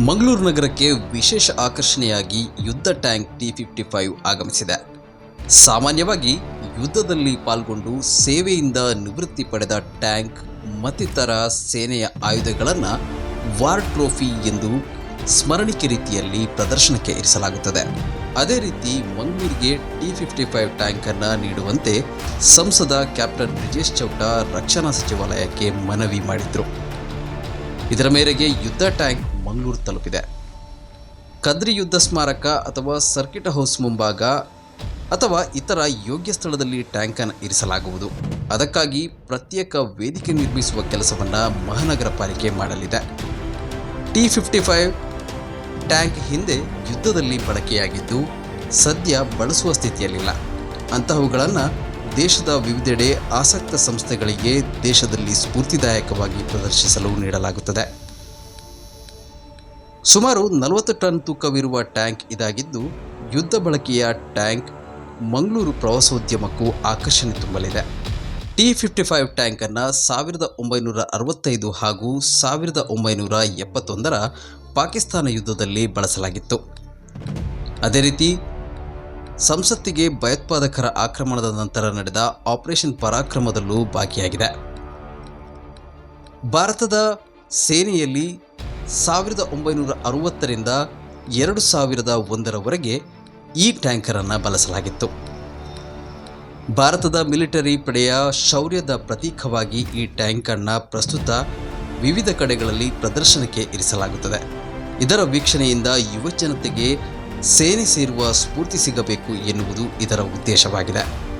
ಮಂಗಳೂರು ನಗರಕ್ಕೆ ವಿಶೇಷ ಆಕರ್ಷಣೆಯಾಗಿ ಯುದ್ಧ ಟ್ಯಾಂಕ್ ಟಿ ಫಿಫ್ಟಿ ಫೈವ್ ಆಗಮಿಸಿದೆ. ಸಾಮಾನ್ಯವಾಗಿ ಯುದ್ಧದಲ್ಲಿ ಪಾಲ್ಗೊಂಡು ಸೇವೆಯಿಂದ ನಿವೃತ್ತಿ ಪಡೆದ ಟ್ಯಾಂಕ್ ಮತ್ತಿತರ ಸೇನೆಯ ಆಯುಧಗಳನ್ನು ವಾರ್ ಟ್ರೋಫಿ ಎಂದು ಸ್ಮರಣಿಕೆ ರೀತಿಯಲ್ಲಿ ಪ್ರದರ್ಶನಕ್ಕೆ ಇರಿಸಲಾಗುತ್ತದೆ. ಅದೇ ರೀತಿ ಮಂಗಳೂರಿಗೆ ಟಿ ಫಿಫ್ಟಿ ಫೈವ್ ಟ್ಯಾಂಕನ್ನು ನೀಡುವಂತೆ ಸಂಸದ ಕ್ಯಾಪ್ಟನ್ ಬ್ರಿಜೇಶ್ ಚೌಟ ರಕ್ಷಣಾ ಸಚಿವಾಲಯಕ್ಕೆ ಮನವಿ ಮಾಡಿದ್ರು. ಇದರ ಮೇರೆಗೆ ಯುದ್ಧ ಟ್ಯಾಂಕ್ ಮಂಗಳೂರು ತಲುಪಿದೆ. ಕದ್ರಿ ಯುದ್ಧ ಸ್ಮಾರಕ ಅಥವಾ ಸರ್ಕಿಟ್ ಹೌಸ್ ಮುಂಭಾಗ ಅಥವಾ ಇತರ ಯೋಗ್ಯ ಸ್ಥಳದಲ್ಲಿ ಟ್ಯಾಂಕನ್ನು ಇರಿಸಲಾಗುವುದು. ಅದಕ್ಕಾಗಿ ಪ್ರತ್ಯೇಕ ವೇದಿಕೆ ನಿರ್ಮಿಸುವ ಕೆಲಸವನ್ನು ಮಹಾನಗರ ಪಾಲಿಕೆ ಮಾಡಲಿದೆ. ಟಿ ಫಿಫ್ಟಿ ಫೈವ್ ಟ್ಯಾಂಕ್ ಹಿಂದೆ ಯುದ್ಧದಲ್ಲಿ ಬಳಕೆಯಾಗಿದ್ದು, ಸದ್ಯ ಬಳಸುವ ಸ್ಥಿತಿಯಲ್ಲಿಲ್ಲ. ಅಂತಹವುಗಳನ್ನು ದೇಶದ ವಿವಿಧೆಡೆ ಆಸಕ್ತ ಸಂಸ್ಥೆಗಳಿಗೆ ದೇಶದಲ್ಲಿ ಸ್ಫೂರ್ತಿದಾಯಕವಾಗಿ ಪ್ರದರ್ಶಿಸಲು ನೀಡಲಾಗುತ್ತದೆ. ಸುಮಾರು ನಲವತ್ತು ಟನ್ ತೂಕವಿರುವ ಟ್ಯಾಂಕ್ ಇದಾಗಿದ್ದು, ಯುದ್ಧ ಬಳಕೆಯ ಟ್ಯಾಂಕ್ ಮಂಗಳೂರು ಪ್ರವಾಸೋದ್ಯಮಕ್ಕೂ ಆಕರ್ಷಣೆ ತುಂಬಲಿದೆ. ಟಿ ಫಿಫ್ಟಿ ಫೈವ್ ಟ್ಯಾಂಕನ್ನು ಸಾವಿರದ ಒಂಬೈನೂರ ಅರವತ್ತೈದು ಹಾಗೂ ಸಾವಿರದ ಒಂಬೈನೂರ ಎಪ್ಪತ್ತೊಂದರ ಪಾಕಿಸ್ತಾನ ಯುದ್ಧದಲ್ಲಿ ಬಳಸಲಾಗಿತ್ತು. ಅದೇ ರೀತಿ ಸಂಸತ್ತಿಗೆ ಭಯೋತ್ಪಾದಕರ ಆಕ್ರಮಣದ ನಂತರ ನಡೆದ ಆಪರೇಷನ್ ಪರಾಕ್ರಮದಲ್ಲೂ ಭಾಗಿಯಾಗಿದೆ. ಭಾರತದ ಸೇನೆಯಲ್ಲಿ ಸಾವಿರದ ಒಂಬೈನೂರ ಅರುವತ್ತರಿಂದ ಎರಡು ಸಾವಿರದ ಒಂದರವರೆಗೆ ಈ ಟ್ಯಾಂಕರನ್ನು ಬಳಸಲಾಗಿತ್ತು. ಭಾರತದ ಮಿಲಿಟರಿ ಪಡೆಯ ಶೌರ್ಯದ ಪ್ರತೀಕವಾಗಿ ಈ ಟ್ಯಾಂಕರ್ನ ಪ್ರಸ್ತುತ ವಿವಿಧ ಕಡೆಗಳಲ್ಲಿ ಪ್ರದರ್ಶನಕ್ಕೆ ಇರಿಸಲಾಗುತ್ತದೆ. ಇದರ ವೀಕ್ಷಣೆಯಿಂದ ಯುವ ಜನತೆಗೆ ಸೇನೆ ಸೇರುವ ಸ್ಫೂರ್ತಿ ಸಿಗಬೇಕು ಎನ್ನುವುದು ಇದರ ಉದ್ದೇಶವಾಗಿದೆ.